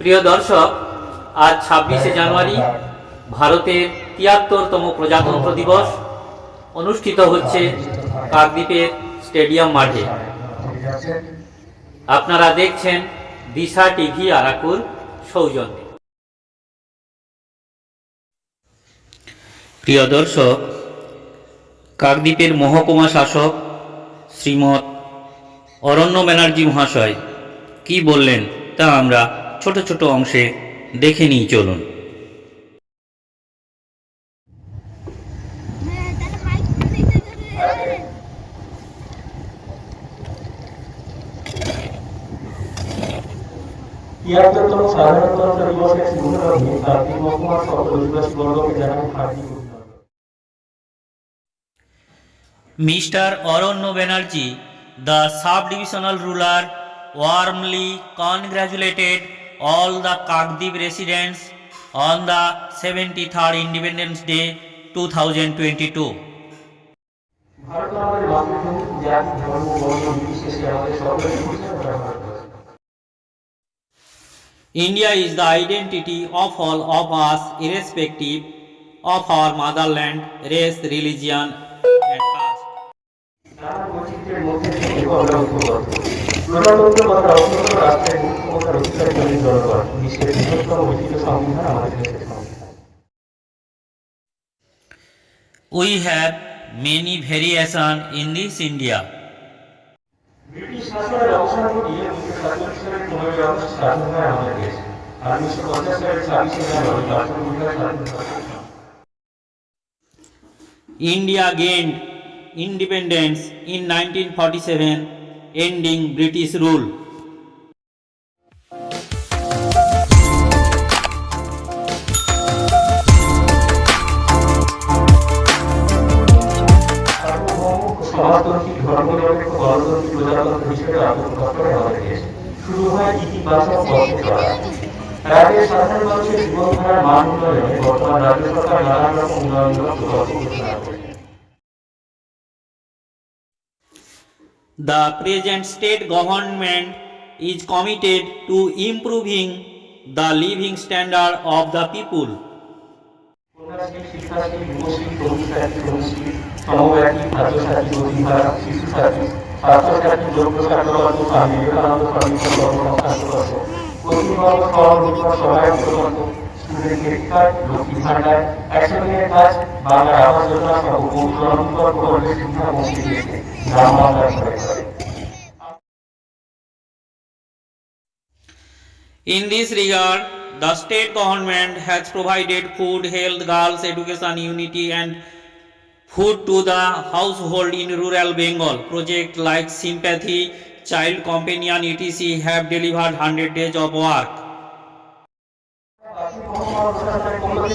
প্রিয় দর্শক, আজ ছাব্বিশে জানুয়ারি, ভারতের তিয়াত্তরতম প্রজাতন্ত্র দিবস। অনুষ্ঠিত হচ্ছে কাকদ্বীপের স্টেডিয়াম মাঠে। আপনারা দেখছেন দিশা টিভি আরাকুর সৌজন্যে। প্রিয় দর্শক, কাকদ্বীপের মহকুমা শাসক শ্রীমৎ অরণ্য ব্যানার্জি মহাশয় কি বললেন তা আমরা ছোট ছোট অংশে দেখে নিই চলুন তিয়াত্তরতম সাধারণতন্ত্র দিবসের শুভলগ্নে কার্তিক মহকুমার সকল অধিবাসী বর্গকে জানাই হার্দিক অভিনন্দন Mr. Aronno Banerjee, the sub-divisional warmly congratulated all the Kakdip residents on the 73rd Independence Day 2022. Bharat আমাদের মাতৃভূমি জাতি ধর্ম বর্ণ নির্বিশেষে আমাদের সকলের পরিচয় করা Bharatvarsha India is the identity of all of us irrespective of our motherland, race, religion and caste. প্রজাতন্ত্র তথা অন্তত রাষ্ট্রের মুখ্য ক্ষমতার অধিকারী জনের জনগণ বিশ্বের বৃহত্তম ঐতিহ্য সংবিধান আমাদের দেশের We have many variation in this India. British শাসনের অবসান ঘটিয়ে উনিশশো সাতচল্লিশ সালের পনেরোই আগস্ট স্বাধীন হয় আমাদের দেশ। আর উনিশশো পঞ্চাশ সালের ছাব্বিশে জানুয়ারি রাষ্ট্র বিভাগ স্বাধীন India gained independence in 1947, ending British rule. সমাজতান্ত্রিক ধর্মনিরপেক্ষ গণতান্ত্রিক প্রজাতন্ত্র হিসেবে আত্মপ্রকাশ করে আমাদের দেশ শুরু হয় ইতিবাচক পথে রাজ্যের সাধারণ মানুষের জীবনধারার মান উন্নয়নে বর্তমান রাজ্য সরকার নানান রকম উন্নয়নমূলক প্রকল্প ঘোষণা করেছে The present state government is committed to improving the living standard of the people. Student কাজ আবাস যোজনা সহ দিয়েছে গ্রাম বাংলার In this regard, the state government has provided food, health, girls, education, unity, and food to the household in rural Bengal. Projects like Sympathy, Child Companion, etc. have delivered 100 days of work.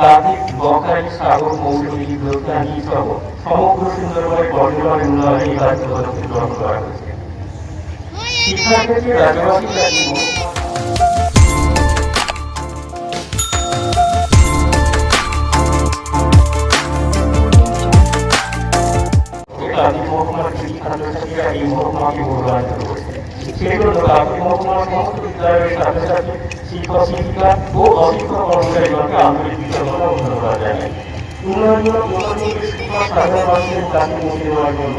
Kartik Bakkhali Sagar Mousuni দোস্তানি সহ সমগ্র সুন্দরবনের পর্যটন উন্নয়নে এই কাজটি পদক্ষেপ গ্রহণ করা হয়েছে। শিক্ষার ক্ষেত্রে রাজ্যবাসীর কার্তিক মহকুমার কৃষি ছাত্রছাত্রীরা এই মহকুমাকে গৌরবান্বিত করেছে সেজন্য কার্তিক মহকুমার সমস্ত বিদ্যালয়ের ছাত্রছাত্রী শিক্ষক শিক্ষিকা ও অশিক্ষক কর্মচারীগণকে আন্তরিক ও ধন্যবাদ জানাই উন্নয়নমূলক শিক্ষা জন্য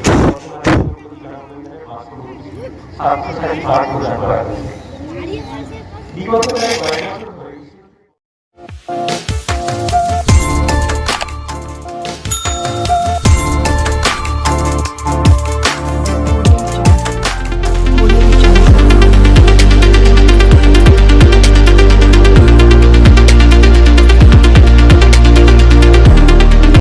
ছাত্রছাত্রী পাঠ প্রদান করা হয়েছে বিগত কয়েক বছর